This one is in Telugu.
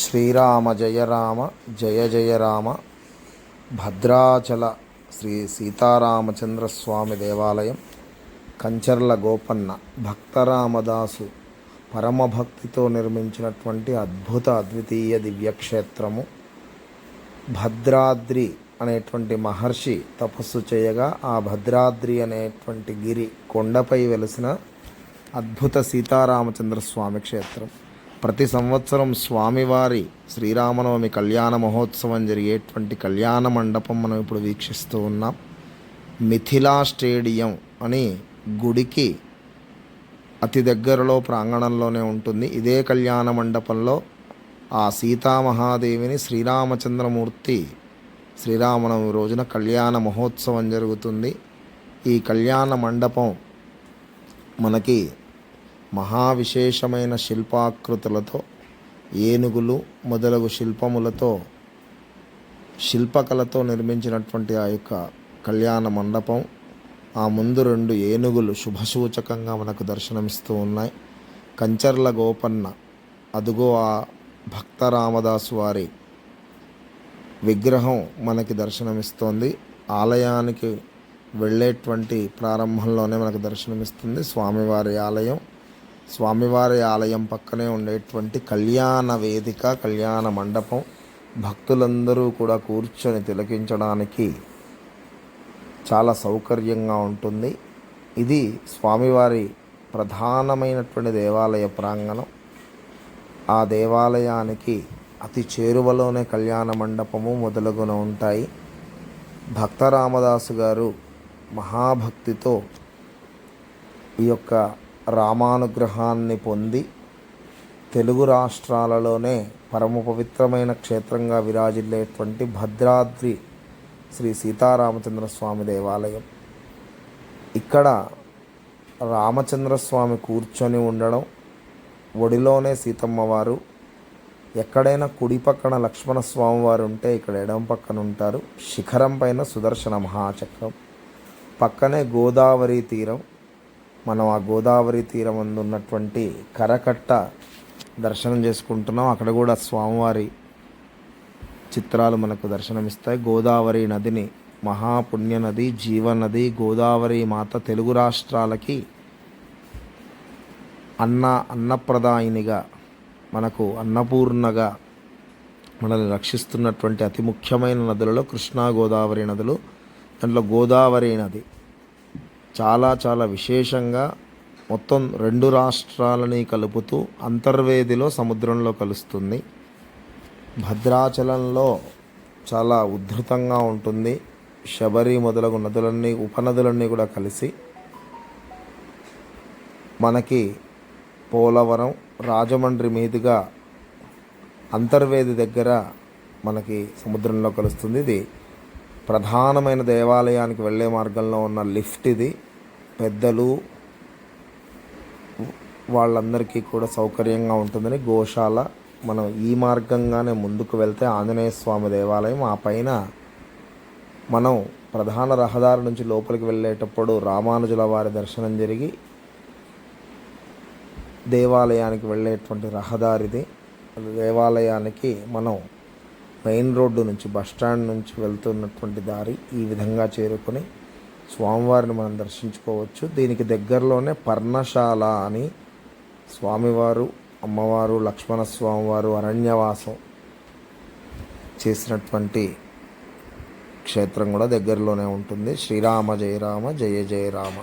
శ్రీరామ జయ రామ జయ జయ రామ. భద్రాచల శ్రీ సీతారామచంద్ర స్వామి దేవాలయం కంచర్ల గోపన్న భక్తరామదాసు పరమభక్తితో నిర్మించినటువంటి అద్భుత అద్వితీయ దివ్యక్షేత్రము. భద్రాద్రి అనేటువంటి మహర్షి తపస్సు చేయగా ఆ భద్రాద్రి అనేటువంటి గిరి కొండపై వెలిసిన అద్భుత సీతారామచంద్ర స్వామి క్షేత్రం. ప్రతి సంవత్సరం స్వామివారి శ్రీరామనవమి కళ్యాణ మహోత్సవం జరిగేటువంటి కళ్యాణ మండపం మనం ఇప్పుడు వీక్షిస్తూ ఉన్నాం. మిథిలా స్టేడియం అని గుడికి అతి దగ్గరలో ప్రాంగణంలోనే ఉంటుంది. ఇదే కళ్యాణ మండపంలో ఆ సీతామహాదేవిని శ్రీరామచంద్రమూర్తి శ్రీరామనవమి రోజున కళ్యాణ మహోత్సవం జరుగుతుంది. ఈ కళ్యాణ మండపం మనకి మహావిశేషమైన శిల్పాకృతులతో ఏనుగులు మొదలగు శిల్పములతో శిల్పకళతో నిర్మించినటువంటి ఆ యొక్క కళ్యాణ మండపం ఆ ముందు రెండు ఏనుగులు శుభసూచకంగా మనకు దర్శనమిస్తూ ఉన్నాయి. కంచర్ల గోపన్న అదుగో ఆ భక్త రామదాసు వారి విగ్రహం మనకి దర్శనమిస్తోంది. ఆలయానికి వెళ్ళేటువంటి ప్రారంభంలోనే మనకు దర్శనమిస్తుంది. స్వామివారి ఆలయం స్వామివారి ఆలయం పక్కనే ఉండేటువంటి కళ్యాణ వేదిక కళ్యాణ మండపం భక్తులందరూ కూడా కూర్చొని తిలకించడానికి చాలా సౌకర్యంగా ఉంటుంది. ఇది స్వామివారి ప్రధానమైనటువంటి దేవాలయ ప్రాంగణం. ఆ దేవాలయానికి అతి చేరువలోనే కళ్యాణ మండపము మొదలగున ఉంటాయి. భక్త రామదాసు గారు మహాభక్తితో ఈ యొక్క రామానుగ్రహాన్ని పొంది తెలుగు రాష్ట్రాలలోనే పరమ పవిత్రమైన క్షేత్రంగా విరాజిల్లేటువంటి భద్రాద్రి శ్రీ సీతారామచంద్ర స్వామి దేవాలయం. ఇక్కడ రామచంద్ర స్వామి కూర్చొని ఉండడం ఒడిలోనే సీతమ్మవారు ఎక్కడైనా కుడి పక్కన లక్ష్మణస్వామి వారు ఉంటే ఇక్కడ ఎడమ పక్కన ఉంటారు. శిఖరం పైన సుదర్శన మహాచక్రం పక్కనే గోదావరి తీరం మనం ఆ గోదావరి తీరం ఉన్నటువంటి కరకట్ట దర్శనం చేసుకుంటున్నాం. అక్కడ కూడా స్వామివారి చిత్రాలు మనకు దర్శనమిస్తాయి. గోదావరి నదిని మహాపుణ్య నది జీవనది గోదావరి మాత తెలుగు రాష్ట్రాలకి అన్న అన్నప్రదాయినిగా మనకు అన్నపూర్ణగా మనల్ని రక్షిస్తున్నటువంటి అతి ముఖ్యమైన నదులలో కృష్ణా గోదావరి నదులు దాంట్లో గోదావరి నది. చాలా చాలా విశేషంగా మొత్తం రెండు రాష్ట్రాలని కలుపుతూ అంతర్వేదిలో సముద్రంలో కలుస్తుంది. భద్రాచలంలో చాలా ఉద్ధృతంగా ఉంటుంది. శబరి మొదలగు నదులన్నీ ఉపనదులన్నీ కూడా కలిసి మనకి పోలవరం రాజమండ్రి మీదుగా అంతర్వేది దగ్గర మనకి సముద్రంలో కలుస్తుంది. ఇది ప్రధానమైన దేవాలయానికి వెళ్ళే మార్గంలో ఉన్న లిఫ్ట్ ఇది. పెద్దలు వాళ్ళందరికీ కూడా సౌకర్యంగా ఉంటుందని గోశాల. మనం ఈ మార్గంగానే ముందుకు వెళ్తే ఆంజనేయ స్వామి దేవాలయం. ఆ పైన మనం ప్రధాన రహదారి నుంచి లోపలికి వెళ్ళేటప్పుడు రామానుజుల వారి దర్శనం జరిగి దేవాలయానికి వెళ్ళేటువంటి రహదారిది. దేవాలయానికి మనం మెయిన్ రోడ్డు నుంచి బస్ స్టాండ్ నుంచి వెళ్తున్నటువంటి దారి ఈ విధంగా చేరుకొని స్వామివారిని మనం దర్శించుకోవచ్చు. దీనికి దగ్గరలోనే పర్ణశాల అని స్వామివారు అమ్మవారు లక్ష్మణ స్వామివారు అరణ్యవాసం చేసినటువంటి క్షేత్రం కూడా దగ్గరలోనే ఉంటుంది. శ్రీరామ జయ రామ జయ జయ రామ.